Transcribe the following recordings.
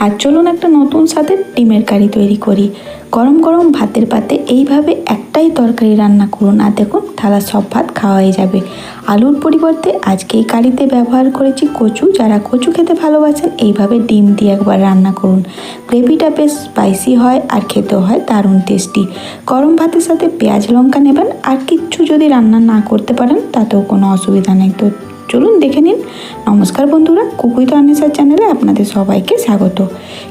আর চলুন একটা নতুন স্বাদের ডিমের কারি তৈরি করি। গরম গরম ভাতের পাতে এইভাবে একটাই তরকারি রান্না করুন আর দেখুন থালা সব ভাত খাওয়া হয়ে যাবে। আলুর পরিবর্তে আজকে এই কারিতে ব্যবহার করেছি কচু। যারা কচু খেতে ভালোবাসেন এইভাবে ডিম দিয়ে একবার রান্না করুন। গ্রেভিটা বেশ স্পাইসি হয় আর খেতেও হয় দারুণ টেস্টি গরম ভাতের সাথে পেঁয়াজ, লঙ্কা নেবেন। আর কিচ্ছু যদি রান্না না করতে পারেন, তাতেও কোনো অসুবিধা নেই। তো চলুন দেখে নিন। নমস্কার বন্ধুরা কুকুই তো আনেসার চ্যানেলে আপনাদের সবাইকে স্বাগত।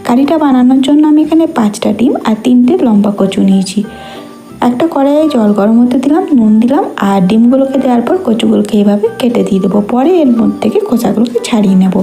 কারিটা বানানোর জন্য আমি এখানে পাঁচটা ডিম আর তিনটে লম্বা কচু নিয়েছি। একটা কড়াইয়ে জল গরম হতে দিলাম, নুন দিলাম আর ডিমগুলোকে দেওয়ার পর কচুগুলোকে এইভাবে কেটে দিয়ে দেবো। পরে এর মধ্যে থেকে খোসাগুলোকে ছাড়িয়ে নেব।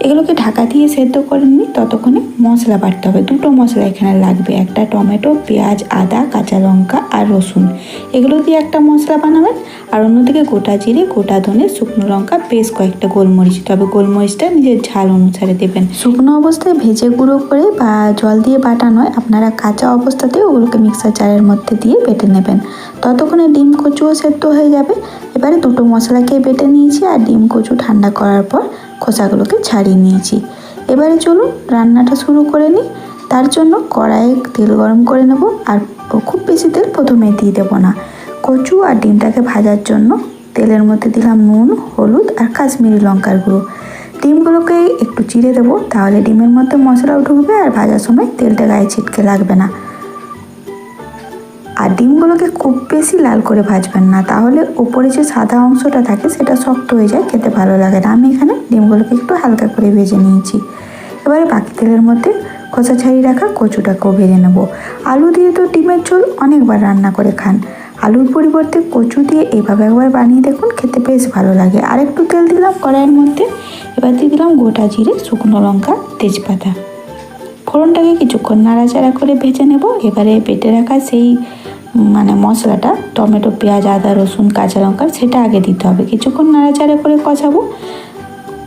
এগুলোকে ঢাকা দিয়ে সেদ্ধ করে নিই ততক্ষণে মশলা বাটতে হবে। দুটো মশলা এখানে লাগবে। একটা টমেটো, পেঁয়াজ, আদা, কাঁচা লঙ্কা আর রসুন। এগুলো দিয়ে একটা মশলা বানাবেন। আর অন্যদিকে গোটা জিরে, গোটা ধনে, শুকনো লঙ্কা, বেশ কয়েকটা গোলমরিচ। তবে গোলমরিচটা নিজের ঝাল অনুসারে দেবেন। শুকনো অবস্থায় ভেজে গুঁড়ো করে বা জল দিয়ে বাটা নয়, আপনারা কাঁচা অবস্থাতে ওগুলোকে মিক্সার জারের মধ্যে দিয়ে বেটে নেবেন। ততক্ষণে ডিম কচুও সেদ্ধ হয়ে যাবে। এবারে দুটো মশলাকে বেটে নিয়েছি। আর ডিম কচু ঠান্ডা করার পর খোসাগুলোকে ছাড়িয়ে নিয়েছি। এবারে চলুন রান্নাটা শুরু করে নিই। তার জন্য কড়াইয়ে তেল গরম করে নেব আর খুব বেশি তেল প্রথমে দিয়ে দেবো না। কচু আর ডিমটাকে ভাজার জন্য তেলের মধ্যে দিলাম নুন, হলুদ আর কাশ্মীরি লঙ্কার গুঁড়ো। ডিমগুলোকে একটু চিড়ে দেবো, তাহলে ডিমের মধ্যে মশলাও ঢুকবে আর ভাজার সময় তেলটা গায়ে ছিটকে লাগবে না। আর ডিমগুলোকে খুব বেশি লাল করে ভাজবেন না। তাহলে উপরে যে সাদা অংশটা থাকে, সেটা শক্ত হয়ে যায়, খেতে ভালো লাগে না। আমি এখানে ডিমগুলোকে একটু হালকা করে ভেজে নিয়েছি। এবারে বাকি তেলের মধ্যে খোসা ছাড়িয়ে রাখা কচুটাকেও ভেজে নেব। আলু দিয়ে তো ডিমের ঝোল অনেকবার রান্না করে খান। আলুর পরিবর্তে কচু দিয়ে এভাবে একবার বানিয়ে দেখুন, খেতে বেশ ভালো লাগে। আর একটু তেল দিলাম কড়াইয়ের মধ্যে। এবার দিয়ে দিলাম গোটা জিরে, শুকনো লঙ্কা, তেজপাতা। ফোড়নটাকে কিছুক্ষণ নাড়াচাড়া করে ভেজে নেব। এবারে পেটে রাখা সেই মানে মশলাটা, টমেটো, পেঁয়াজ, আদা, রসুন, কাঁচা লঙ্কা, সেটা আগে দিতে হবে। কিছুক্ষণ নাড়াচাড়া করে কষাবো।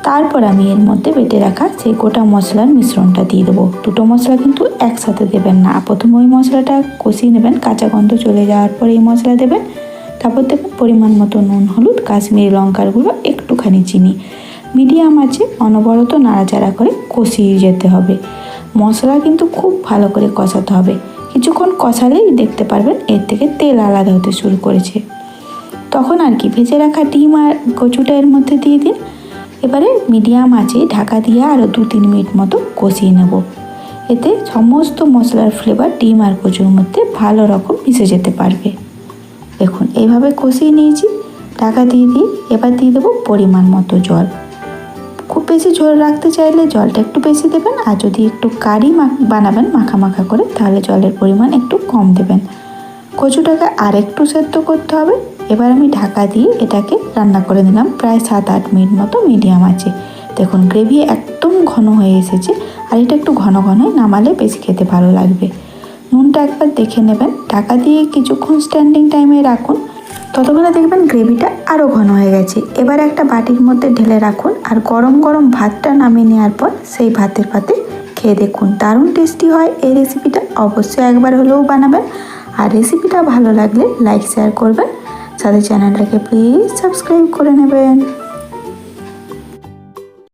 তারপর আমি এর মধ্যে বেটে রাখা সেই গোটা মশলার মিশ্রণটা দিয়ে দেবো। দুটো মশলা কিন্তু একসাথে দেবেন না। প্রথমে ওই মশলাটা কষিয়ে নেবেন। কাঁচা গন্ধ চলে যাওয়ার পর এই মশলা দেবেন। তারপর দেবেন পরিমাণ মতো নুন, হলুদ, কাশ্মীরি লঙ্কার গুঁড়ো, একটুখানি চিনি। মিডিয়াম আছে অনবরত নাড়াচাড়া করে কষিয়ে যেতে হবে। মশলা কিন্তু খুব ভালো করে কষাতে হবে। কিছুক্ষণ কষালেই দেখতে পারবেন এর থেকে তেল আলাদা হতে শুরু করেছে। তখন আর কি, ভেজে রাখা ডিম আর কচুটা এর মধ্যে দিয়ে দিন। এবারে মিডিয়াম আছে ঢাকা দিয়ে আরও দু তিন মিনিট মতো কষিয়ে নেব। এতে সমস্ত মশলার ফ্লেভার ডিম আর কচুর মধ্যে ভালো রকম মিশে যেতে পারবে। দেখুন এইভাবে কষিয়ে নিয়েছি। ঢাকা দিয়ে দিই, এবার দিয়ে দেবো পরিমাণ মতো জল। বেশি ঝোল রাখতে চাইলে জলটা একটু বেশি দেবেন আর যদি একটু কারি বানাবেন মাখা মাখা করে, তাহলে জলের পরিমাণ একটু কম দেবেন। কচুটাকে আর একটু সেদ্ধ করতে হবে। এবার আমি ঢাকা দিয়ে এটাকে রান্না করে নিলাম প্রায় সাত আট মিনিট মতো মিডিয়াম আছে দেখুন, গ্রেভি একদম ঘন হয়ে এসেছে আর এটা একটু ঘন ঘনই নামালে বেশি খেতে ভালো লাগবে। নুনটা একবার দেখে নেবেন। ঢাকা দিয়ে কিছুক্ষণ স্ট্যান্ডিং টাইমে রাখুন। ততক্ষণে দেখবেন গ্রেভিটা আরও ঘন হয়ে গেছে। এবার একটা বাটির মধ্যে ঢেলে রাখুন আর গরম গরম ভাতটা নামিয়ে নেওয়ার পর সেই ভাতের পাতে খেয়ে দেখুন। দারুণ টেস্টি হয়। এই রেসিপিটা অবশ্যই একবার হলেও বানাবেন। আর রেসিপিটা ভালো লাগলে লাইক শেয়ার করবেন। সাথে চ্যানেলটাকে প্লিজ সাবস্ক্রাইব করে নেবেন।